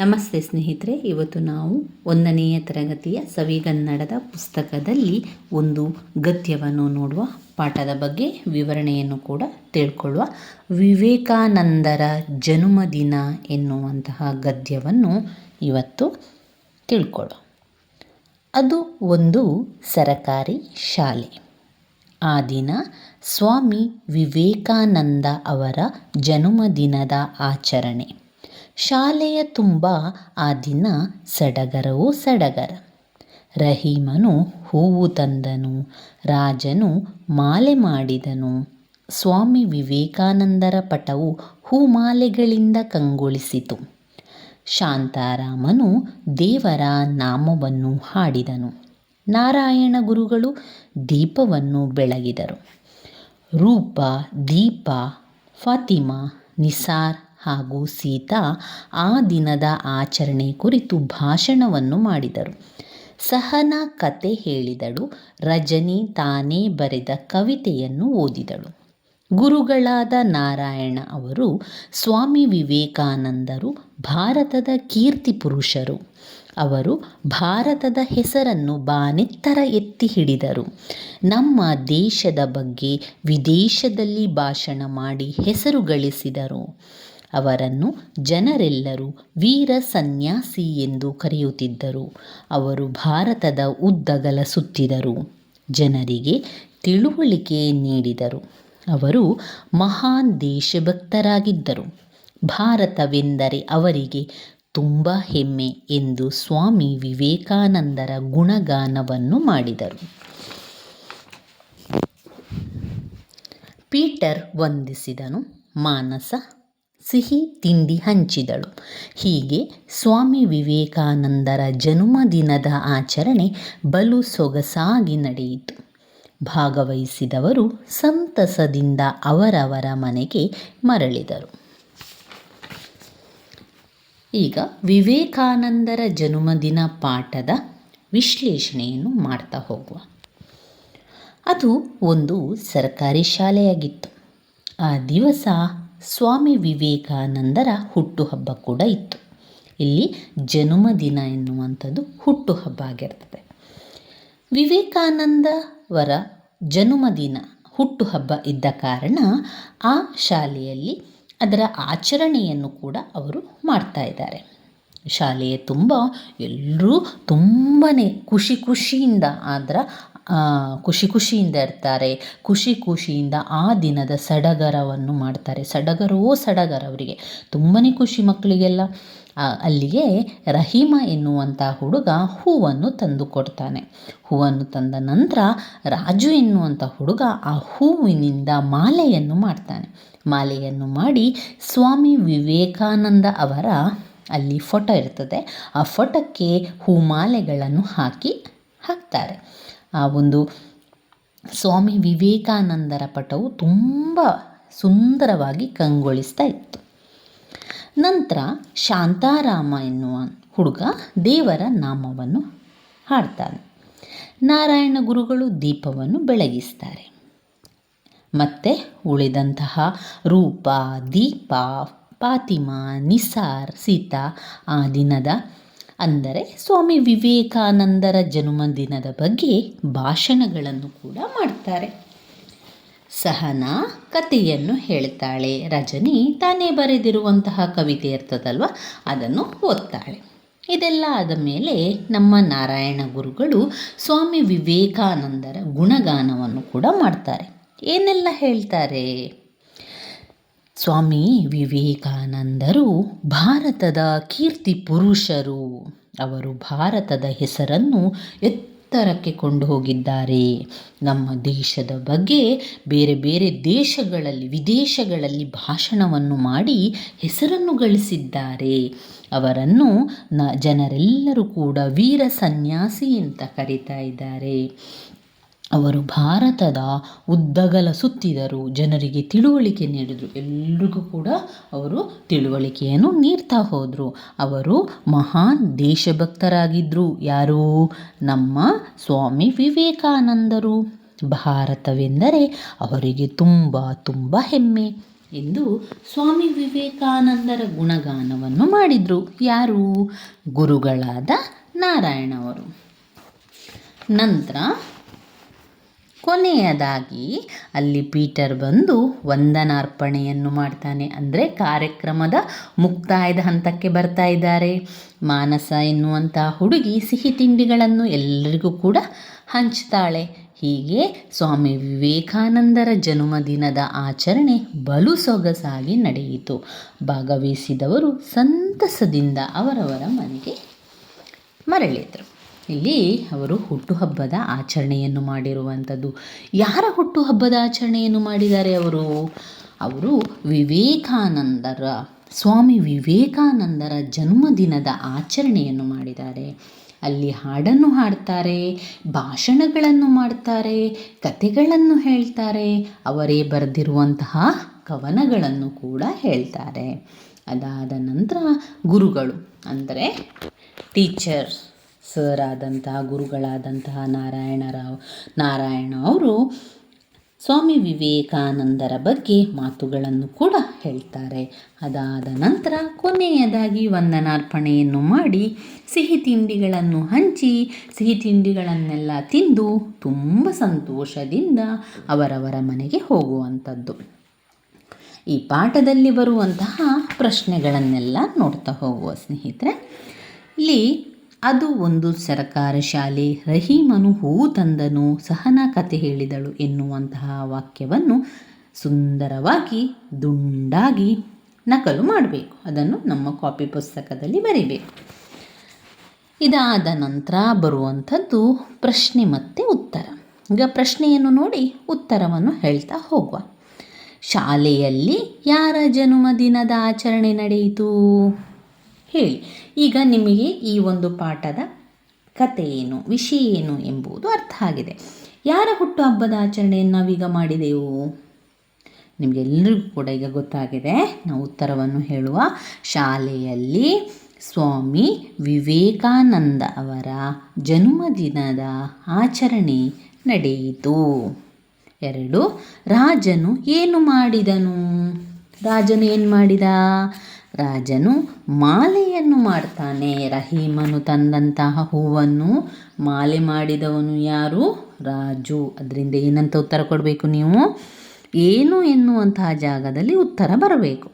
ನಮಸ್ತೆ ಸ್ನೇಹಿತರೆ, ಇವತ್ತು ನಾವು ಒಂದನೆಯ ತರಗತಿಯ ಸವಿಗನ್ನಡದ ಪುಸ್ತಕದಲ್ಲಿ ಒಂದು ಗದ್ಯವನ್ನು ನೋಡುವ ಪಾಠದ ಬಗ್ಗೆ ವಿವರಣೆಯನ್ನು ಕೂಡ ತಿಳ್ಕೊಳ್ಳುವ ವಿವೇಕಾನಂದರ ಜನ್ಮದಿನ ಎನ್ನುವಂತಹ ಗದ್ಯವನ್ನು ಇವತ್ತು ತಿಳ್ಕೊಳ್ಳೋ ಅದು ಒಂದು ಸರಕಾರಿ ಶಾಲೆ. ಆ ದಿನ ಸ್ವಾಮಿ ವಿವೇಕಾನಂದ ಅವರ ಜನ್ಮದಿನದ ಆಚರಣೆ. ಶಾಲೆಯ ತುಂಬ ಆ ದಿನ ಸಡಗರವು ಸಡಗರ. ರಹೀಮನು ಹೂವು ತಂದನು, ರಾಜನು ಮಾಲೆ ಮಾಡಿದನು. ಸ್ವಾಮಿ ವಿವೇಕಾನಂದರ ಪಟವು ಹೂಮಾಲೆಗಳಿಂದ ಕಂಗೊಳಿಸಿತು. ಶಾಂತಾರಾಮನು ದೇವರ ನಾಮವನ್ನು ಹಾಡಿದನು. ನಾರಾಯಣ ಗುರುಗಳು ದೀಪವನ್ನು ಬೆಳಗಿದರು. ರೂಪ, ದೀಪ, ಫಾತಿಮಾ, ನಿಸಾರ್ ಹಾಗೂ ಸೀತಾ ಆ ದಿನದ ಆಚರಣೆ ಕುರಿತು ಭಾಷಣವನ್ನು ಮಾಡಿದರು. ಸಹನಾ ಕತೆ ಹೇಳಿದಳು. ರಜನಿ ತಾನೇ ಬರೆದ ಕವಿತೆಯನ್ನು ಓದಿದಳು. ಗುರುಗಳಾದ ನಾರಾಯಣ ಅವರು ಸ್ವಾಮಿ ವಿವೇಕಾನಂದರು, ಭಾರತದ ಕೀರ್ತಿ ಪುರುಷರು. ಅವರು ಭಾರತದ ಹೆಸರನ್ನು ಬಾನೆತ್ತರ ಎತ್ತಿ ಹಿಡಿದರು. ನಮ್ಮ ದೇಶದ ಬಗ್ಗೆ ವಿದೇಶದಲ್ಲಿ ಭಾಷಣ ಮಾಡಿ ಹೆಸರು ಗಳಿಸಿದರು. ಅವರನ್ನು ಜನರೆಲ್ಲರೂ ವೀರ ಸನ್ಯಾಸಿ ಎಂದು ಕರೆಯುತ್ತಿದ್ದರು. ಅವರು ಭಾರತದ ಉದ್ದಗಲ ಸುತ್ತಿದರು, ಜನರಿಗೆ ತಿಳುವಳಿಕೆ ನೀಡಿದರು. ಅವರು ಮಹಾನ್ ದೇಶಭಕ್ತರಾಗಿದ್ದರು. ಭಾರತವೆಂದರೆ ಅವರಿಗೆ ತುಂಬ ಹೆಮ್ಮೆ ಎಂದು ಸ್ವಾಮಿ ವಿವೇಕಾನಂದರ ಗುಣಗಾನವನ್ನು ಮಾಡಿದರು. ಪೀಟರ್ ವಂದಿಸಿದನು, ಮಾನಸ ಸಿಹಿ ತಿಂಡಿ ಹಂಚಿದಳು. ಹೀಗೆ ಸ್ವಾಮಿ ವಿವೇಕಾನಂದರ ಜನ್ಮದಿನದ ಆಚರಣೆ ಬಲು ಸೊಗಸಾಗಿ ನಡೆಯಿತು. ಭಾಗವಹಿಸಿದವರು ಸಂತಸದಿಂದ ಅವರವರ ಮನೆಗೆ ಮರಳಿದರು. ಈಗ ವಿವೇಕಾನಂದರ ಜನ್ಮದಿನ ಪಾಠದ ವಿಶ್ಲೇಷಣೆಯನ್ನು ಮಾಡ್ತಾ ಹೋಗುವ. ಅದು ಒಂದು ಸರ್ಕಾರಿ ಶಾಲೆಯಾಗಿತ್ತು. ಆ ದಿವಸ ಸ್ವಾಮಿ ವಿವೇಕಾನಂದರ ಹುಟ್ಟುಹಬ್ಬ ಕೂಡ ಇತ್ತು. ಇಲ್ಲಿ ಜನ್ಮದಿನ ಎನ್ನುವಂಥದ್ದು ಹುಟ್ಟುಹಬ್ಬ ಆಗಿರ್ತದೆ. ವಿವೇಕಾನಂದವರ ಜನ್ಮದಿನ ಹುಟ್ಟುಹಬ್ಬ ಇದ್ದ ಕಾರಣ ಆ ಶಾಲೆಯಲ್ಲಿ ಅದರ ಆಚರಣೆಯನ್ನು ಕೂಡ ಅವರು ಮಾಡ್ತಾ ಇದ್ದಾರೆ. ಶಾಲೆಯ ತುಂಬ ಎಲ್ಲರೂ ತುಂಬಾ ಖುಷಿ ಖುಷಿಯಿಂದ ಅದರ ಖುಷಿ ಖುಷಿಯಿಂದ ಇರ್ತಾರೆ. ಖುಷಿ ಖುಷಿಯಿಂದ ಆ ದಿನದ ಸಡಗರವನ್ನು ಮಾಡ್ತಾರೆ. ಸಡಗರವೋ ಸಡಗರ ಅವರಿಗೆ. ತುಂಬಾ ಖುಷಿ ಮಕ್ಕಳಿಗೆಲ್ಲ. ಅಲ್ಲಿಗೆ ರಹೀಮ ಎನ್ನುವಂಥ ಹುಡುಗ ಹೂವನ್ನು ತಂದು ಕೊಡ್ತಾನೆ. ಹೂವನ್ನು ತಂದ ನಂತರ ರಾಜು ಎನ್ನುವಂಥ ಹುಡುಗ ಆ ಹೂವಿನಿಂದ ಮಾಲೆಯನ್ನು ಮಾಡ್ತಾನೆ. ಮಾಲೆಯನ್ನು ಮಾಡಿ ಸ್ವಾಮಿ ವಿವೇಕಾನಂದ ಅವರ ಅಲ್ಲಿ ಫೋಟೋ ಇರ್ತದೆ. ಆ ಫೋಟೋಕ್ಕೆ ಹೂಮಾಲೆಗಳನ್ನು ಹಾಕಿ ಹಾಕ್ತಾರೆ. ಆ ಒಂದು ಸ್ವಾಮಿ ವಿವೇಕಾನಂದರ ಪಟವು ತುಂಬ ಸುಂದರವಾಗಿ ಕಂಗೊಳಿಸ್ತಾ ಇತ್ತು. ನಂತರ ಶಾಂತಾರಾಮ ಎನ್ನುವ ಹುಡುಗ ದೇವರ ನಾಮವನ್ನು ಹಾಡ್ತಾನೆ. ನಾರಾಯಣ ಗುರುಗಳು ದೀಪವನ್ನು ಬೆಳಗಿಸ್ತಾರೆ. ಮತ್ತು ಉಳಿದಂತಹ ರೂಪ, ದೀಪ ಫಾತಿಮಾ ನಿಸಾರ್ ಸೀತಾ ಆ ದಿನದ, ಅಂದರೆ ಸ್ವಾಮಿ ವಿವೇಕಾನಂದರ ಜನ್ಮದಿನದ ಬಗ್ಗೆ ಭಾಷಣಗಳನ್ನು ಕೂಡ ಮಾಡ್ತಾರೆ. ಸಹನಾ ಕಥೆಯನ್ನು ಹೇಳ್ತಾಳೆ. ರಜನಿ ತಾನೇ ಬರೆದಿರುವಂತಹ ಕವಿತೆ ಇರ್ತದಲ್ವ, ಅದನ್ನು ಓದ್ತಾಳೆ. ಇದೆಲ್ಲ ಆದ ಮೇಲೆ ನಮ್ಮ ನಾರಾಯಣ ಗುರುಗಳು ಸ್ವಾಮಿ ವಿವೇಕಾನಂದರ ಗುಣಗಾನವನ್ನು ಕೂಡ ಮಾಡ್ತಾರೆ. ಏನೆಲ್ಲ ಹೇಳ್ತಾರೆ? ಸ್ವಾಮಿ ವಿವೇಕಾನಂದರು ಭಾರತದ ಕೀರ್ತಿ ಪುರುಷರು. ಅವರು ಭಾರತದ ಹೆಸರನ್ನು ಎತ್ತರಕ್ಕೆ ಕೊಂಡು ಹೋಗಿದ್ದಾರೆ. ನಮ್ಮ ದೇಶದ ಬಗ್ಗೆ ಬೇರೆ ಬೇರೆ ದೇಶಗಳಲ್ಲಿ, ವಿದೇಶಗಳಲ್ಲಿ ಭಾಷಣವನ್ನು ಮಾಡಿ ಹೆಸರನ್ನು ಗಳಿಸಿದ್ದಾರೆ. ಅವರನ್ನು ನ ಜನರೆಲ್ಲರೂ ಕೂಡ ವೀರ ಸನ್ಯಾಸಿ ಅಂತ ಕರೀತಾ ಇದ್ದಾರೆ. ಅವರು ಭಾರತದ ಉದ್ದಗಲ ಸುತ್ತಿದರು, ಜನರಿಗೆ ತಿಳುವಳಿಕೆ ನೀಡಿದರು, ಎಲ್ರಿಗೂ ಕೂಡ ಅವರು ತಿಳುವಳಿಕೆಯನ್ನು ನೀಡ್ತಾ ಹೋದರು. ಅವರು ಮಹಾನ್ ದೇಶಭಕ್ತರಾಗಿದ್ದರು ಯಾರು? ನಮ್ಮ ಸ್ವಾಮಿ ವಿವೇಕಾನಂದರು. ಭಾರತವೆಂದರೆ ಅವರಿಗೆ ತುಂಬ ತುಂಬ ಹೆಮ್ಮೆ ಎಂದು ಸ್ವಾಮಿ ವಿವೇಕಾನಂದರ ಗುಣಗಾನವನ್ನು ಮಾಡಿದರು. ಯಾರು? ಗುರುಗಳಾದ ನಾರಾಯಣವರು. ನಂತರ ಕೊನೆಯದಾಗಿ ಅಲ್ಲಿ ಪೀಟರ್ ಬಂದು ವಂದನಾರ್ಪಣೆಯನ್ನು ಮಾಡ್ತಾನೆ. ಅಂದರೆ ಕಾರ್ಯಕ್ರಮದ ಮುಕ್ತಾಯದ ಹಂತಕ್ಕೆ ಬರ್ತಾ ಇದ್ದಾರೆ. ಮಾನಸ ಎನ್ನುವಂಥ ಹುಡುಗಿ ಸಿಹಿ ತಿಂಡಿಗಳನ್ನು ಎಲ್ಲರಿಗೂ ಕೂಡ ಹಂಚ್ತಾಳೆ. ಹೀಗೆ ಸ್ವಾಮಿ ವಿವೇಕಾನಂದರ ಜನ್ಮದಿನದ ಆಚರಣೆ ಬಲು ಸೊಗಸಾಗಿ ನಡೆಯಿತು. ಭಾಗವಹಿಸಿದವರು ಸಂತಸದಿಂದ ಅವರವರ ಮನೆಗೆ ಮರಳಿದರು. ಇಲ್ಲಿ ಅವರು ಹುಟ್ಟುಹಬ್ಬದ ಆಚರಣೆಯನ್ನು ಮಾಡಿರುವಂಥದ್ದು. ಯಾರ ಹುಟ್ಟುಹಬ್ಬದ ಆಚರಣೆಯನ್ನು ಮಾಡಿದ್ದಾರೆ ಅವರು? ಅವರು ವಿವೇಕಾನಂದರ, ಸ್ವಾಮಿ ವಿವೇಕಾನಂದರ ಜನ್ಮದಿನದ ಆಚರಣೆಯನ್ನು ಮಾಡಿದ್ದಾರೆ. ಅಲ್ಲಿ ಹಾಡನ್ನು ಹಾಡ್ತಾರೆ, ಭಾಷಣಗಳನ್ನು ಮಾಡ್ತಾರೆ ಕತೆಗಳನ್ನು ಹೇಳ್ತಾರೆ, ಅವರೇ ಬರೆದಿರುವಂತಹ ಕವನಗಳನ್ನು ಕೂಡ ಹೇಳ್ತಾರೆ. ಅದಾದ ನಂತರ ಗುರುಗಳು, ಅಂದರೆ ಟೀಚರ್ಸ್ ಸರ್ ಆದಂತಹ ಗುರುಗಳಾದಂತಹ ನಾರಾಯಣರಾವ್, ನಾರಾಯಣ ಅವರು ಸ್ವಾಮಿ ವಿವೇಕಾನಂದರ ಬಗ್ಗೆ ಮಾತುಗಳನ್ನು ಕೂಡ ಹೇಳ್ತಾರೆ. ಅದಾದ ನಂತರ ಕೊನೆಯದಾಗಿ ವಂದನಾರ್ಪಣೆಯನ್ನು ಮಾಡಿ ಸಿಹಿ ತಿಂಡಿಗಳನ್ನು ಹಂಚಿ, ಸಿಹಿ ತಿಂಡಿಗಳನ್ನೆಲ್ಲ ತಿಂದು ತುಂಬ ಸಂತೋಷದಿಂದ ಅವರವರ ಮನೆಗೆ ಹೋಗುವಂಥದ್ದು. ಈ ಪಾಠದಲ್ಲಿ ಬರುವಂತಹ ಪ್ರಶ್ನೆಗಳನ್ನೆಲ್ಲ ನೋಡ್ತಾ ಹೋಗುವ ಸ್ನೇಹಿತರೆ, ಇಲ್ಲಿ ಅದು ಒಂದು ಸರಕಾರ ಶಾಲೆ. ರಹೀಮನು ಹೂವು ತಂದನು. ಸಹನ ಕತೆ ಹೇಳಿದಳು ಎನ್ನುವಂತಹ ವಾಕ್ಯವನ್ನು ಸುಂದರವಾಗಿ, ದುಂಡಾಗಿ ನಕಲು ಮಾಡಬೇಕು. ಅದನ್ನು ನಮ್ಮ ಕಾಪಿ ಪುಸ್ತಕದಲ್ಲಿ ಬರೀಬೇಕು. ಇದಾದ ನಂತರ ಬರುವಂಥದ್ದು ಪ್ರಶ್ನೆ ಮತ್ತು ಉತ್ತರ. ಈಗ ಪ್ರಶ್ನೆಯನ್ನು ನೋಡಿ ಉತ್ತರವನ್ನು ಹೇಳ್ತಾ ಹೋಗುವ. ಶಾಲೆಯಲ್ಲಿ ಯಾರ ಜನ್ಮದಿನದ ಆಚರಣೆ ನಡೆಯಿತು? ಹೇಳಿ. ಈಗ ನಿಮಗೆ ಈ ಒಂದು ಪಾಠದ ಕತೆ ಏನು, ವಿಷಯ ಏನು ಎಂಬುದು ಅರ್ಥ ಆಗಿದೆ. ಯಾರ ಹುಟ್ಟು ಹಬ್ಬದ ಆಚರಣೆಯನ್ನು ನಾವೀಗ ಮಾಡಿದೆವು? ನಿಮಗೆಲ್ಲರಿಗೂ ಕೂಡ ಈಗ ಗೊತ್ತಾಗಿದೆ. ನಾವು ಉತ್ತರವನ್ನು ಹೇಳುವ ಶಾಲೆಯಲ್ಲಿ ಸ್ವಾಮಿ ವಿವೇಕಾನಂದ ಅವರ ಜನ್ಮದಿನದ ಆಚರಣೆ ನಡೆಯಿತು. ಎರಡು, ರಾಜನು ಏನು ಮಾಡಿದನು? ರಾಜನು ಏನು ಮಾಡಿದ? ರಾಜನು ಮಾಲೆಯನ್ನು ಮಾಡ್ತಾನೆ. ರಹೀಮನು ತಂದಂತಹ ಹೂವನ್ನು ಮಾಲೆ ಮಾಡಿದವನು ಯಾರು? ರಾಜು. ಅದರಿಂದ ಏನಂತ ಉತ್ತರ ಕೊಡಬೇಕು ನೀವು? ಏನು ಎನ್ನುವಂತಹ ಜಾಗದಲ್ಲಿ ಉತ್ತರ ಬರಬೇಕು.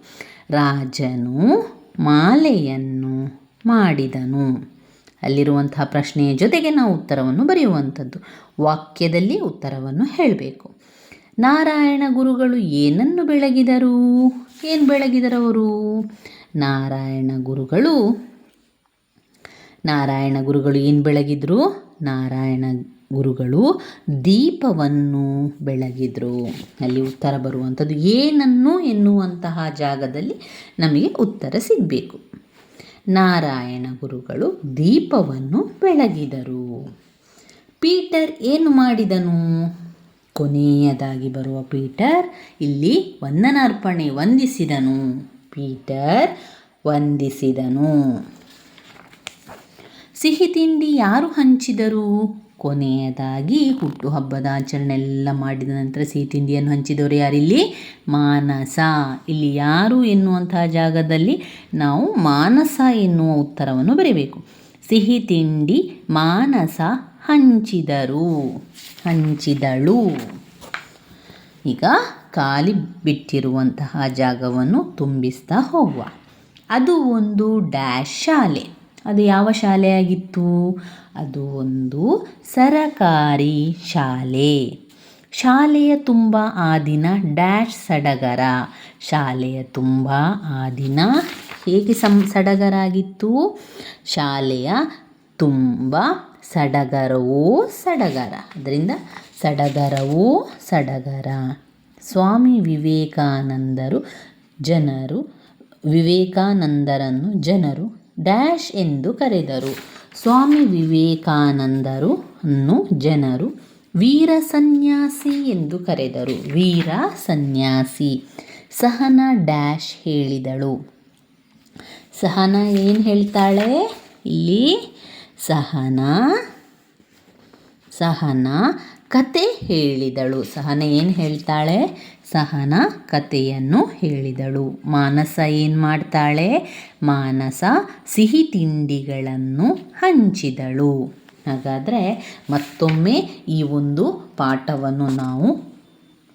ರಾಜನು ಮಾಲೆಯನ್ನು ಮಾಡಿದನು. ಅಲ್ಲಿರುವಂತಹ ಪ್ರಶ್ನೆಯ ಜೊತೆಗೆ ನಾವು ಉತ್ತರವನ್ನು ಬರೆಯುವಂಥದ್ದು. ವಾಕ್ಯದಲ್ಲಿ ಉತ್ತರವನ್ನು ಹೇಳಬೇಕು. ನಾರಾಯಣ ಗುರುಗಳು ಏನನ್ನು ಬೆಳಗಿದರು? ಏನು ಬೆಳಗಿದರವರು? ನಾರಾಯಣ ಗುರುಗಳು. ನಾರಾಯಣ ಗುರುಗಳು ಏನು ಬೆಳಗಿದ್ರು? ನಾರಾಯಣ ಗುರುಗಳು ದೀಪವನ್ನು ಬೆಳಗಿದ್ರು. ಅಲ್ಲಿ ಉತ್ತರ ಬರುವಂಥದ್ದು ಏನನ್ನು ಎನ್ನುವಂತಹ ಜಾಗದಲ್ಲಿ ನಮಗೆ ಉತ್ತರ ಸಿಗಬೇಕು. ನಾರಾಯಣ ಗುರುಗಳು ದೀಪವನ್ನು ಬೆಳಗಿದರು. ಪೀಟರ್ ಏನು ಮಾಡಿದನು? ಕೊನೆಯದಾಗಿ ಬರುವ ಪೀಟರ್ ಇಲ್ಲಿ ವಂದನಾರ್ಪಣೆ ವಂದಿಸಿದನು. ಪೀಟರ್ ವಂದಿಸಿದನು. ಸಿಹಿ ತಿಂಡಿ ಯಾರು ಹಂಚಿದರು? ಕೊನೆಯದಾಗಿ ಹುಟ್ಟುಹಬ್ಬದ ಆಚರಣೆ ಎಲ್ಲ ಮಾಡಿದ ನಂತರ ಸಿಹಿ ತಿಂಡಿಯನ್ನು ಹಂಚಿದವರು ಯಾರಿಲ್ಲಿ? ಮಾನಸ. ಇಲ್ಲಿ ಯಾರು ಎನ್ನುವಂತಹ ಜಾಗದಲ್ಲಿ ನಾವು ಮಾನಸ ಎನ್ನುವ ಉತ್ತರವನ್ನು ಬರೀಬೇಕು. ಸಿಹಿ ತಿಂಡಿ ಮಾನಸ ಹಂಚಿದರು. ಹಂಚಿದಳು. ಈಗ ಖಾಲಿ ಬಿಟ್ಟಿರುವಂತಹ ಜಾಗವನ್ನು ತುಂಬಿಸ್ತಾ ಹೋಗುವ. ಅದು ಒಂದು ಡ್ಯಾಶ್ ಶಾಲೆ. ಅದು ಯಾವ ಶಾಲೆಯಾಗಿತ್ತು? ಅದು ಒಂದು ಸರಕಾರಿ ಶಾಲೆ. ಶಾಲೆಯ ತುಂಬ ಆ ದಿನ ಡ್ಯಾಶ್ ಸಡಗರ. ಶಾಲೆಯ ತುಂಬ ಆ ದಿನ ಹೇಗೆ ಸಂ ಸಡಗರ ಆಗಿತ್ತು ಶಾಲೆಯ ತುಂಬ ಸಡಗರವೋ ಸಡಗರ. ಅದರಿಂದ ಸಡಗರವೋ ಸಡಗರ. ಸ್ವಾಮಿ ವಿವೇಕಾನಂದರು ಜನರು, ವಿವೇಕಾನಂದರನ್ನು ಜನರು ಡ್ಯಾಶ್ ಎಂದು ಕರೆದರು. ಸ್ವಾಮಿ ವಿವೇಕಾನಂದರು ಅನ್ನು ಜನರು ವೀರ ಸನ್ಯಾಸಿ ಎಂದು ಕರೆದರು. ವೀರ ಸನ್ಯಾಸಿ. ಸಹನ ಡ್ಯಾಶ್ ಹೇಳಿದಳು. ಸಹನ ಏನು ಹೇಳ್ತಾಳೆ? ಇಲ್ಲಿ ಸಹನ ಸಹನ ಕತೆ ಹೇಳಿದಳು. ಸಹನ ಏನು ಹೇಳ್ತಾಳೆ? ಸಹನ ಕತೆಯನ್ನು ಹೇಳಿದಳು. ಮಾನಸ ಏನು ಮಾಡ್ತಾಳೆ? ಮಾನಸ ಸಿಹಿ ತಿಂಡಿಗಳನ್ನು ಹಂಚಿದಳು. ಹಾಗಾದರೆ ಮತ್ತೊಮ್ಮೆ ಈ ಒಂದು ಪಾಠವನ್ನು ನಾವು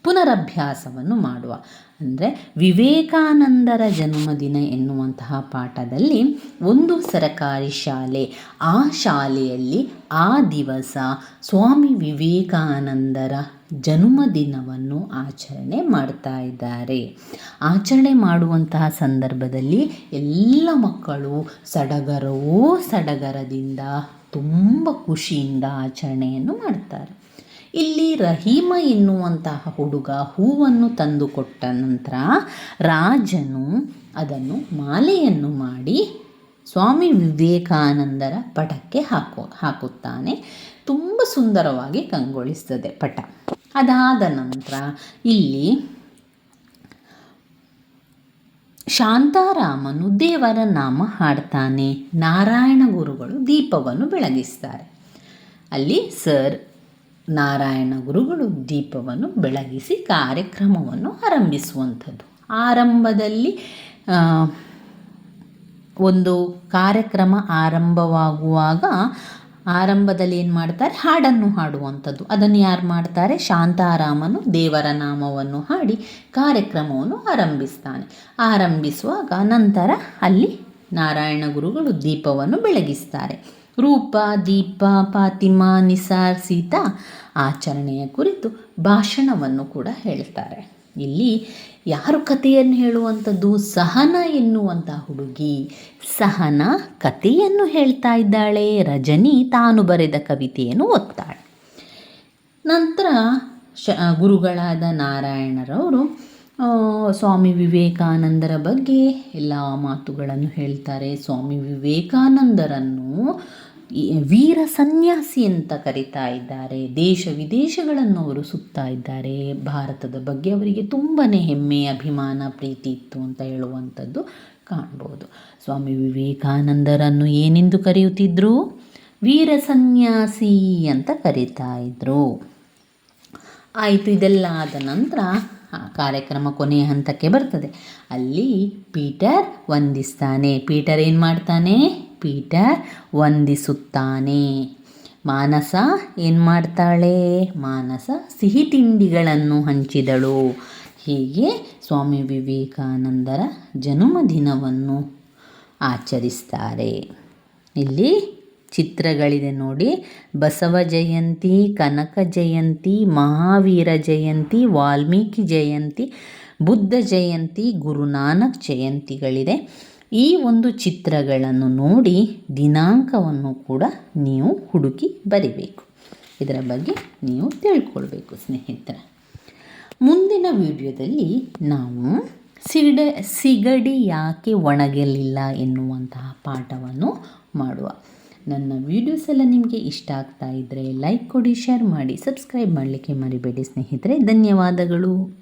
ಪುನರಭ್ಯಾಸವನ್ನು ಮಾಡುವ. ಅಂದರೆ ವಿವೇಕಾನಂದರ ಜನ್ಮದಿನ ಎನ್ನುವಂತಹ ಪಾಠದಲ್ಲಿ ಒಂದು ಸರಕಾರಿ ಶಾಲೆ. ಆ ಶಾಲೆಯಲ್ಲಿ ಆ ದಿವಸ ಸ್ವಾಮಿ ವಿವೇಕಾನಂದರ ಜನ್ಮದಿನವನ್ನು ಆಚರಣೆ ಮಾಡ್ತಾ ಇದ್ದಾರೆ. ಆಚರಣೆ ಮಾಡುವಂತಹ ಸಂದರ್ಭದಲ್ಲಿ ಎಲ್ಲ ಮಕ್ಕಳು ಸಡಗರವೋ ಸಡಗರದಿಂದ ತುಂಬ ಖುಷಿಯಿಂದ ಆಚರಣೆಯನ್ನು ಮಾಡ್ತಾರೆ. ಇಲ್ಲಿ ರಹೀಮ ಎನ್ನುವಂತಹ ಹುಡುಗ ಹೂವನ್ನು ತಂದು ಕೊಟ್ಟ ನಂತರ ರಾಜನು ಅದನ್ನು ಮಾಲೆಯನ್ನು ಮಾಡಿ ಸ್ವಾಮಿ ವಿವೇಕಾನಂದರ ಪಟಕ್ಕೆ ಹಾಕೋ ಹಾಕುತ್ತಾನೆ. ತುಂಬ ಸುಂದರವಾಗಿ ಕಂಗೊಳಿಸ್ತದೆ ಪಟ. ಅದಾದ ನಂತರ ಇಲ್ಲಿ ಶಾಂತಾರಾಮನು ದೇವರ ನಾಮ ಹಾಡ್ತಾನೆ. ನಾರಾಯಣ ಗುರುಗಳು ದೀಪವನ್ನು ಬೆಳಗಿಸ್ತಾರೆ. ಅಲ್ಲಿ ಸರ್ ನಾರಾಯಣ ಗುರುಗಳು ದೀಪವನ್ನು ಬೆಳಗಿಸಿ ಕಾರ್ಯಕ್ರಮವನ್ನು ಆರಂಭಿಸುವಂಥದ್ದು. ಆರಂಭದಲ್ಲಿ ಒಂದು ಕಾರ್ಯಕ್ರಮ ಆರಂಭವಾಗುವಾಗ ಆರಂಭದಲ್ಲಿ ಏನು ಮಾಡ್ತಾರೆ? ಹಾಡನ್ನು ಹಾಡುವಂಥದ್ದು. ಅದನ್ನು ಯಾರು ಮಾಡ್ತಾರೆ? ಶಾಂತಾರಾಮನು ದೇವರ ನಾಮವನ್ನು ಹಾಡಿ ಕಾರ್ಯಕ್ರಮವನ್ನು ಆರಂಭಿಸ್ತಾನೆ. ಆರಂಭಿಸುವಾಗ ನಂತರ ಅಲ್ಲಿ ನಾರಾಯಣ ಗುರುಗಳು ದೀಪವನ್ನು ಬೆಳಗಿಸ್ತಾರೆ. ರೂಪ, ದೀಪ ಫಾತಿಮಾ ನಿಸಾರ್, ಸೀತಾ ಆಚರಣೆಯ ಕುರಿತು ಭಾಷಣವನ್ನು ಕೂಡ ಹೇಳ್ತಾರೆ. ಇಲ್ಲಿ ಯಾರು ಕಥೆಯನ್ನು ಹೇಳುವಂಥದ್ದು? ಸಹನ ಎನ್ನುವಂಥ ಹುಡುಗಿ ಸಹನ ಕಥೆಯನ್ನು ಹೇಳ್ತಾ ಇದ್ದಾಳೆ. ರಜನಿ ತಾನು ಬರೆದ ಕವಿತೆಯನ್ನು ಓದ್ತಾಳೆ. ನಂತರ ಶ, ಗುರುಗಳಾದ ನಾರಾಯಣರವರು ಸ್ವಾಮಿ ವಿವೇಕಾನಂದರ ಬಗ್ಗೆ ಎಲ್ಲ ಮಾತುಗಳನ್ನು ಹೇಳ್ತಾರೆ. ಸ್ವಾಮಿ ವಿವೇಕಾನಂದರನ್ನು ವೀರ ಸನ್ಯಾಸಿ ಅಂತ ಕರಿತಾ ಇದ್ದಾರೆ. ದೇಶ ವಿದೇಶಗಳನ್ನು ಅವರು ಸುತ್ತಾ ಇದ್ದಾರೆ. ಭಾರತದ ಬಗ್ಗೆ ಅವರಿಗೆ ತುಂಬಾ ಹೆಮ್ಮೆ, ಅಭಿಮಾನ, ಪ್ರೀತಿ ಇತ್ತು ಅಂತ ಹೇಳುವಂಥದ್ದು ಕಾಣ್ಬೋದು. ಸ್ವಾಮಿ ವಿವೇಕಾನಂದರನ್ನು ಏನೆಂದು ಕರೆಯುತ್ತಿದ್ದರು ವೀರ ಸನ್ಯಾಸಿ ಅಂತ ಕರೀತಾ ಇದ್ದರು ಆಯಿತು, ಇದೆಲ್ಲ ಆದ ನಂತರ ಆ ಕಾರ್ಯಕ್ರಮ ಕೊನೆಯ ಹಂತಕ್ಕೆ ಬರ್ತದೆ. ಅಲ್ಲಿ ಪೀಟರ್ ವಂದಿಸ್ತಾನೆ. ಪೀಟರ್ ಏನು ಮಾಡ್ತಾನೆ? ಪೀಟರ್ ವಂದಿಸುತ್ತಾನೆ. ಮಾನಸ ಏನು ಮಾಡ್ತಾಳೆ ಮಾನಸ ಸಿಹಿ ತಿಂಡಿಗಳನ್ನು ಹಂಚಿದಳು. ಹೀಗೆ ಸ್ವಾಮಿ ವಿವೇಕಾನಂದರ ಜನ್ಮದಿನವನ್ನು ಆಚರಿಸ್ತಾರೆ. ಇಲ್ಲಿ ಚಿತ್ರಗಳಿದೆ ನೋಡಿ. ಬಸವ ಜಯಂತಿ, ಕನಕ ಜಯಂತಿ, ಮಹಾವೀರ ಜಯಂತಿ, ವಾಲ್ಮೀಕಿ ಜಯಂತಿ, ಬುದ್ಧ ಜಯಂತಿ, ಗುರುನಾನಕ್ ಜಯಂತಿಗಳಿದೆ. ಈ ಒಂದು ಚಿತ್ರಗಳನ್ನು ನೋಡಿ ದಿನಾಂಕವನ್ನು ಕೂಡ ನೀವು ಹುಡುಕಿ ಬರಿಬೇಕು. ಇದರ ಬಗ್ಗೆ ನೀವು ತಿಳ್ಕೊಳ್ಬೇಕು, ಸ್ನೇಹಿತರ. ಮುಂದಿನ ವಿಡಿಯೋದಲ್ಲಿ ನಾವು ಸಿಗಡ, ಸಿಗಡಿ ಯಾಕೆ ಒಣಗಲಿಲ್ಲ ಎನ್ನುವಂತಹ ಪಾಠವನ್ನು ಮಾಡುವ. ನನ್ನ ವೀಡಿಯೋಸ್ ಎಲ್ಲ ನಿಮಗೆ ಇಷ್ಟ ಆಗ್ತಾ ಇದ್ದರೆ ಲೈಕ್ ಕೊಡಿ, ಶೇರ್ ಮಾಡಿ, ಸಬ್ಸ್ಕ್ರೈಬ್ ಮಾಡಲಿಕ್ಕೆ ಮರಿಬೇಡಿ, ಸ್ನೇಹಿತರೆ. ಧನ್ಯವಾದಗಳು.